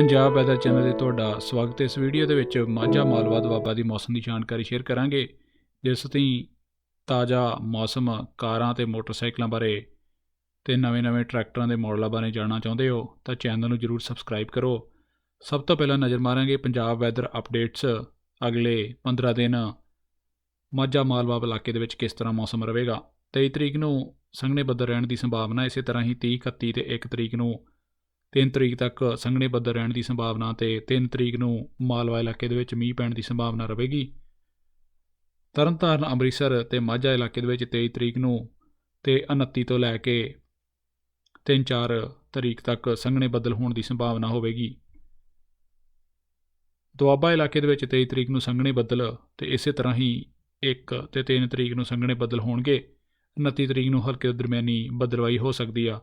Punjab weather channel ਤੇ ਤੁਹਾਡਾ ਸਵਾਗਤ ਹੈ। ਇਸ ਵੀਡੀਓ ਦੇ ਵਿੱਚ ਮਾਝਾ ਮਾਲਵਾ ਦੁਆਬਾ ਦੀ ਮੌਸਮ ਦੀ ਜਾਣਕਾਰੀ ਸ਼ੇਅਰ ਕਰਾਂਗੇ। ਜਿਸ ਤੁਸੀਂ ਤਾਜ਼ਾ ਮੌਸਮ ਕਾਰਾਂ ਤੇ ਮੋਟਰਸਾਈਕਲਾਂ ਬਾਰੇ ਤੇ ਨਵੇਂ-ਨਵੇਂ ਟਰੈਕਟਰਾਂ ਦੇ ਮਾਡਲਾਂ ਬਾਰੇ ਜਾਣਨਾ ਚਾਹੁੰਦੇ ਹੋ ਤਾਂ ਚੈਨਲ ਨੂੰ ਜਰੂਰ ਸਬਸਕ੍ਰਾਈਬ ਕਰੋ। ਸਭ ਤੋਂ ਪਹਿਲਾਂ ਨਜ਼ਰ ਮਾਰਾਂਗੇ ਪੰਜਾਬ ਵੈਦਰ ਅਪਡੇਟਸ ਅਗਲੇ 15 ਦਿਨ ਮਾਝਾ ਮਾਲਵਾ ਇਲਾਕੇ ਦੇ ਵਿੱਚ ਕਿਸ ਤਰ੍ਹਾਂ ਮੌਸਮ ਰਹੇਗਾ। 23 ਤਰੀਕ ਨੂੰ ਸੰਘਣੇ ਬੱਦਲ ਰਹਿਣ ਦੀ ਸੰਭਾਵਨਾ ਇਸੇ ਤਰ੍ਹਾਂ ਹੀ 30 31 ਤੇ 1 ਤਰੀਕ ਨੂੰ 3 ਤਰੀਕ ਤੱਕ ਸੰਘਣੇ ਬੱਦਲ ਰਹਿਣ ਦੀ ਸੰਭਾਵਨਾ ਤੇ 3 ਤਰੀਕ ਨੂੰ ਮਾਲਵਾ ਇਲਾਕੇ ਦੇ ਵਿੱਚ ਮੀਂਹ ਪੈਣ ਦੀ ਸੰਭਾਵਨਾ ਰਹੇਗੀ। ਤਰਨਤਾਰਨ, ਅੰਮ੍ਰਿਤਸਰ ਤੇ ਮਾਝਾ ਇਲਾਕੇ ਦੇ ਵਿੱਚ 23 ਤਰੀਕ ਨੂੰ ਤੇ 29 ਤੋਂ ਲੈ ਕੇ 3-4 ਤਰੀਕ ਤੱਕ ਸੰਘਣੇ ਬੱਦਲ ਹੋਣ ਦੀ ਸੰਭਾਵਨਾ ਹੋਵੇਗੀ। ਦੁਆਬਾ ਇਲਾਕੇ ਦੇ ਵਿੱਚ 23 ਤਰੀਕ ਨੂੰ ਸੰਘਣੇ ਬੱਦਲ ਤੇ ਇਸੇ ਤਰ੍ਹਾਂ ਹੀ 1 ਤੇ 3 ਤਰੀਕ ਨੂੰ ਸੰਘਣੇ ਬੱਦਲ ਹੋਣਗੇ। 29 ਤਰੀਕ ਨੂੰ ਹਲਕੇ ਤੋਂ ਦਰਮਿਆਨੀ ਬੱਦਲਵਾਈ ਹੋ ਸਕਦੀ ਆ।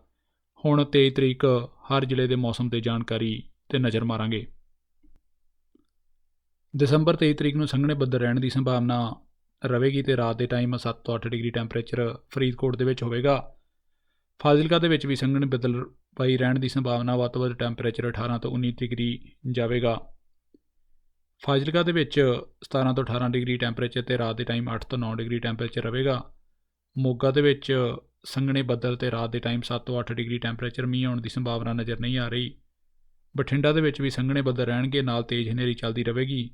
ਹੁਣ 23 ਤਰੀਕ ਹਰ ਜ਼ਿਲ੍ਹੇ ਦੇ ਮੌਸਮ ਤੇ ਜਾਣਕਾਰੀ ਤੇ ਨਜ਼ਰ ਮਾਰਾਂਗੇ। ਦਸੰਬਰ 23 ਤਰੀਕ ਨੂੰ ਸੰਘਣੇ ਬੱਦਲ ਰਹਿਣ ਦੀ ਸੰਭਾਵਨਾ ਰਹੇਗੀ ਤੇ ਰਾਤ ਦੇ ਟਾਈਮ 7 ਤੋਂ 8 ਡਿਗਰੀ ਟੈਂਪਰੇਚਰ ਫਰੀਦਕੋਟ ਦੇ ਵਿੱਚ ਹੋਵੇਗਾ। ਫਾਜ਼ਿਲਕਾ ਦੇ ਵਿੱਚ ਵੀ ਸੰਘਣੇ ਬੱਦਲ ਪਈ ਰਹਿਣ ਦੀ ਸੰਭਾਵਨਾ ਵੱਧ ਤੋਂ ਵੱਧ ਟੈਂਪਰੇਚਰ 18 ਤੋਂ 19 ਡਿਗਰੀ ਜਾਵੇਗਾ। ਫਾਜ਼ਿਲਕਾ ਦੇ ਵਿੱਚ 17 ਤੋਂ 18 ਡਿਗਰੀ ਟੈਂਪਰੇਚਰ ਤੇ ਰਾਤ ਦੇ ਟਾਈਮ 8 ਤੋਂ 9 ਡਿਗਰੀ ਟੈਂਪਰੇਚਰ ਰਹੇਗਾ। ਮੋਗਾ ਦੇ ਵਿੱਚ ਸੰਘਣੇ ਬੱਦਲ ਤੇ ਰਾਤ ਦੇ ਟਾਈਮ 7 ਤੋਂ 8 ਡਿਗਰੀ ਟੈਂਪਰੇਚਰ ਮੀਂਹ ਆਉਣ ਦੀ ਸੰਭਾਵਨਾ ਨਜ਼ਰ ਨਹੀਂ ਆ ਰਹੀ। ਬਠਿੰਡਾ ਦੇ ਵਿੱਚ ਵੀ ਸੰਘਣੇ ਬੱਦਲ ਰਹਿਣਗੇ, ਨਾਲ ਤੇਜ਼ ਹਨੇਰੀ ਚੱਲਦੀ ਰਹੇਗੀ।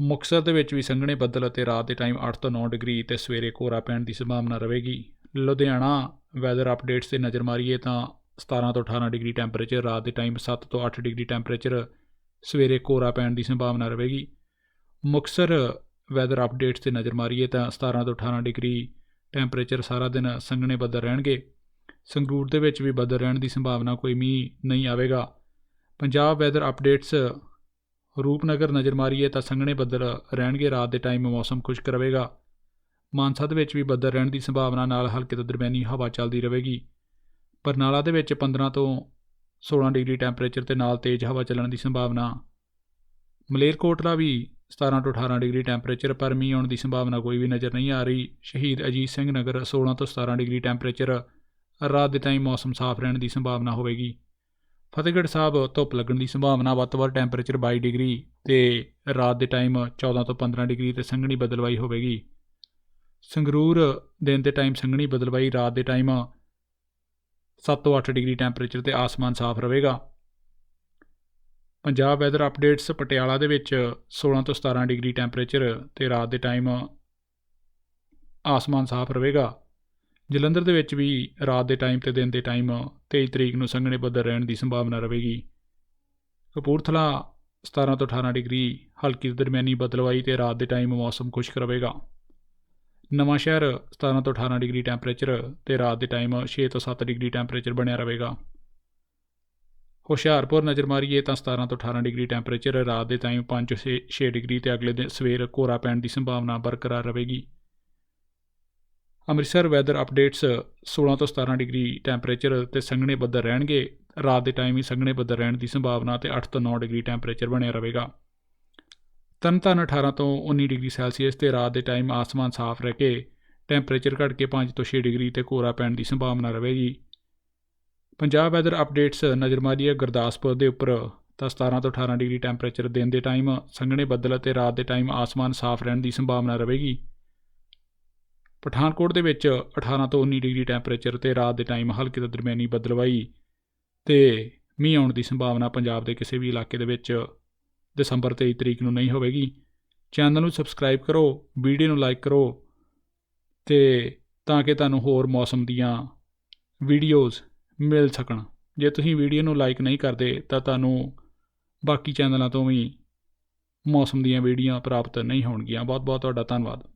ਮੁਕਤਸਰ ਦੇ ਵਿੱਚ ਵੀ ਸੰਘਣੇ ਬੱਦਲ ਅਤੇ ਰਾਤ ਦੇ ਟਾਈਮ 8 ਤੋਂ 9 ਡਿਗਰੀ ਤੇ ਸਵੇਰੇ ਕੋਹਰਾ ਪੈਣ ਦੀ ਸੰਭਾਵਨਾ ਰਹੇਗੀ। ਲੁਧਿਆਣਾ ਵੈਦਰ ਅਪਡੇਟਸ ਤੇ ਨਜ਼ਰ ਮਾਰੀਏ ਤਾਂ 17 ਤੋਂ 18 ਡਿਗਰੀ ਟੈਂਪਰੇਚਰ, ਰਾਤ ਦੇ ਟਾਈਮ 7 ਤੋਂ 8 ਡਿਗਰੀ ਟੈਂਪਰੇਚਰ, ਸਵੇਰੇ ਕੋਹਰਾ ਪੈਣ ਦੀ ਸੰਭਾਵਨਾ ਰਹੇਗੀ। ਮੁਕਤਸਰ ਵੈਦਰ ਅਪਡੇਟਸ ਤੇ ਨਜ਼ਰ ਮਾਰੀਏ ਤਾਂ 17 ਤੋਂ 18 ਡਿਗਰੀ ਟੈਂਪਰੇਚਰ ਸਾਰਾ ਦਿਨ ਸੰਘਣੇ ਬੱਦਲ ਰਹਿਣਗੇ। ਸੰਗਰੂਰ ਦੇ ਵਿੱਚ ਵੀ ਬੱਦਲ ਰਹਿਣ ਦੀ ਸੰਭਾਵਨਾ ਕੋਈ ਮੀਂਹ ਨਹੀਂ ਆਵੇਗਾ। ਪੰਜਾਬ ਵੈਦਰ ਅਪਡੇਟਸ ਰੂਪਨਗਰ ਨਜ਼ਰ ਮਾਰੀਏ ਤਾਂ ਸੰਘਣੇ ਬੱਦਲ ਰਹਿਣਗੇ, ਰਾਤ ਦੇ ਟਾਈਮ ਮੌਸਮ ਖੁਸ਼ਕ ਰਹੇਗਾ। ਮਾਨਸਾ ਦੇ ਵਿੱਚ ਵੀ ਬੱਦਲ ਰਹਿਣ ਦੀ ਸੰਭਾਵਨਾ ਨਾਲ ਹਲਕੇ ਤੋਂ ਦਰਮਿਆਨੀ ਹਵਾ ਚੱਲਦੀ ਰਹੇਗੀ। ਬਰਨਾਲਾ ਦੇ ਵਿੱਚ 15 ਤੋਂ 16 ਡਿਗਰੀ ਟੈਂਪਰੇਚਰ ਤੇ ਨਾਲ ਤੇਜ਼ ਹਵਾ ਚੱਲਣ ਦੀ ਸੰਭਾਵਨਾ। ਮਲੇਰਕੋਟਲਾ ਵੀ 17 ਤੋਂ 18 ਡਿਗਰੀ ਟੈਂਪਰੇਚਰ, ਪਰ ਮੀਂਹ ਆਉਣ ਦੀ ਸੰਭਾਵਨਾ ਕੋਈ ਵੀ ਨਜ਼ਰ ਨਹੀਂ ਆ ਰਹੀ। ਸ਼ਹੀਦ ਅਜੀਤ ਸਿੰਘ ਨਗਰ 16 ਤੋਂ 17 ਡਿਗਰੀ ਟੈਂਪਰੇਚਰ, ਰਾਤ ਦੇ ਟਾਈਮ ਮੌਸਮ ਸਾਫ਼ ਰਹਿਣ ਦੀ ਸੰਭਾਵਨਾ ਹੋਵੇਗੀ। ਫਤਿਹਗੜ੍ਹ ਸਾਹਿਬ, ਧੁੱਪ ਲੱਗਣ ਦੀ ਸੰਭਾਵਨਾ ਵੱਧ ਤੋਂ ਵੱਧ ਟੈਂਪਰੇਚਰ 22 ਡਿਗਰੀ ਤੇ ਰਾਤ ਦੇ ਟਾਈਮ 14 ਤੋਂ 15 ਡਿਗਰੀ ਤੇ ਸੰਘਣੀ ਬਦਲਵਾਈ ਹੋਵੇਗੀ। ਸੰਗਰੂਰ ਦਿਨ ਦੇ ਟਾਈਮ ਸੰਘਣੀ ਬਦਲਵਾਈ, ਰਾਤ ਦੇ ਟਾਈਮ 7 ਤੋਂ 8 ਡਿਗਰੀ ਟੈਂਪਰੇਚਰ ਤੇ ਆਸਮਾਨ ਸਾਫ਼ ਰਹੇਗਾ। ਪੰਜਾਬ ਵੈਦਰ ਅਪਡੇਟਸ ਪਟਿਆਲਾ ਦੇ ਵਿੱਚ 16 ਤੋਂ 17 ਡਿਗਰੀ ਟੈਂਪਰੇਚਰ ਤੇ ਰਾਤ ਦੇ ਟਾਈਮ ਆਸਮਾਨ ਸਾਫ਼ ਰਹੇਗਾ। ਜਲੰਧਰ ਦੇ ਵਿੱਚ ਵੀ ਰਾਤ ਦੇ ਟਾਈਮ ਤੇ ਦਿਨ ਦੇ ਟਾਈਮ 23 ਤਰੀਕ ਨੂੰ ਸੰਘਣੇ ਬੱਦਲ ਰਹਿਣ ਦੀ ਸੰਭਾਵਨਾ ਰਹੇਗੀ। ਕਪੂਰਥਲਾ 17 ਤੋਂ 18 ਡਿਗਰੀ, ਹਲਕੀ ਦਰਮਿਆਨੀ ਬਦਲਵਾਈ ਤੇ ਰਾਤ ਦੇ ਟਾਈਮ ਮੌਸਮ ਖੁਸ਼ਕ ਰਹੇਗਾ। ਨਵਾਂ ਸ਼ਹਿਰ 17 ਤੋਂ 18 ਡਿਗਰੀ ਟੈਂਪਰੇਚਰ ਤੇ ਰਾਤ ਦੇ ਟਾਈਮ 6 ਤੋਂ 7 ਡਿਗਰੀ ਟੈਂਪਰੇਚਰ ਬਣਿਆ ਰਹੇਗਾ। ਹੁਸ਼ਿਆਰਪੁਰ ਨਜ਼ਰ ਮਾਰੀਏ ਤਾਂ 17 ਤੋਂ 18 ਡਿਗਰੀ ਟੈਂਪਰੇਚਰ, ਰਾਤ ਦੇ ਟਾਈਮ 5 ਸੇ 6 ਡਿਗਰੀ ਤੇ ਅਗਲੇ ਦਿਨ ਸਵੇਰ ਕੋਹਰਾ ਪੈਣ ਦੀ ਸੰਭਾਵਨਾ ਬਰਕਰਾਰ ਰਹੇਗੀ। ਅੰਮ੍ਰਿਤਸਰ ਵੈਦਰ ਅਪਡੇਟਸ 16 ਤੋਂ 17 ਡਿਗਰੀ ਟੈਂਪਰੇਚਰ ਤੇ ਸੰਘਣੇ ਬੱਦਲ ਰਹਿਣਗੇ। ਰਾਤ ਦੇ ਟਾਈਮ ਹੀ ਸੰਘਣੇ ਬੱਦਲ ਰਹਿਣ ਦੀ ਸੰਭਾਵਨਾ ਤੇ 8 ਤੋਂ 9 ਡਿਗਰੀ ਟੈਂਪਰੇਚਰ ਬਣਿਆ ਰਹੇਗਾ। ਤਰਨਤਾਰਨ 18 ਤੋਂ 19 ਡਿਗਰੀ ਸੈਲਸੀਅਸ ਤੇ ਰਾਤ ਦੇ ਟਾਈਮ ਆਸਮਾਨ ਸਾਫ਼ ਰਹਿ ਕੇ ਟੈਂਪਰੇਚਰ ਘਟ ਕੇ 5 ਤੋਂ 6 ਡਿਗਰੀ ਤੇ ਕੋਹਰਾ ਪੈਣ ਦੀ ਸੰਭਾਵਨਾ ਰਹੇਗੀ। ਪੰਜਾਬ ਵੈਦਰ ਅਪਡੇਟਸ ਨਜ਼ਰ ਮਾਰੀਏ ਗੁਰਦਾਸਪੁਰ ਦੇ ਉੱਪਰ। ਤਾਂ 17 ਤੋਂ 18 ਡਿਗਰੀ ਟੈਂਪਰੇਚਰ ਦਿਨ ਦੇ ਟਾਈਮ ਸੰਘਣੇ ਬੱਦਲ ਅਤੇ ਰਾਤ ਦੇ ਟਾਈਮ ਆਸਮਾਨ ਸਾਫ਼ ਰਹਿਣ ਦੀ ਸੰਭਾਵਨਾ ਰਹੇਗੀ। ਪਠਾਨਕੋਟ ਦੇ ਵਿੱਚ 18 ਤੋਂ 19 ਡਿਗਰੀ ਟੈਂਪਰੇਚਰ ਤੇ ਰਾਤ ਦੇ ਟਾਈਮ ਹਲਕੀ ਤੋਂ ਦਰਮਿਆਨੀ ਬੱਦਲਵਾਈ ਤੇ ਮੀਂਹ ਆਉਣ ਦੀ ਸੰਭਾਵਨਾ ਪੰਜਾਬ ਦੇ ਕਿਸੇ ਵੀ ਇਲਾਕੇ ਦੇ ਵਿੱਚ ਦਸੰਬਰ 23 ਤਰੀਕ ਨੂੰ ਨਹੀਂ ਹੋਵੇਗੀ। ਚੈਨਲ ਨੂੰ ਸਬਸਕ੍ਰਾਈਬ ਕਰੋ, ਵੀਡੀਓ ਨੂੰ ਲਾਈਕ ਕਰੋ ਤੇ ਤਾਂ ਕਿ ਤੁਹਾਨੂੰ ਹੋਰ ਮੌਸਮ ਦੀਆਂ ਵੀਡੀਓਜ਼ ਮਿਲ ਸਕਣ। ਜੇ ਤੁਸੀਂ ਵੀਡੀਓ ਨੂੰ ਲਾਈਕ ਨਹੀਂ ਕਰਦੇ, ਤਾਂ ਤੁਹਾਨੂੰ ਬਾਕੀ ਚੈਨਲਾਂ ਤੋਂ ਵੀ ਮੌਸਮ ਦੀਆਂ ਵੀਡੀਓ ਪ੍ਰਾਪਤ ਨਹੀਂ ਹੋਣਗੀਆਂ। ਬਹੁਤ ਬਹੁਤ ਤੁਹਾਡਾ ਧੰਨਵਾਦ।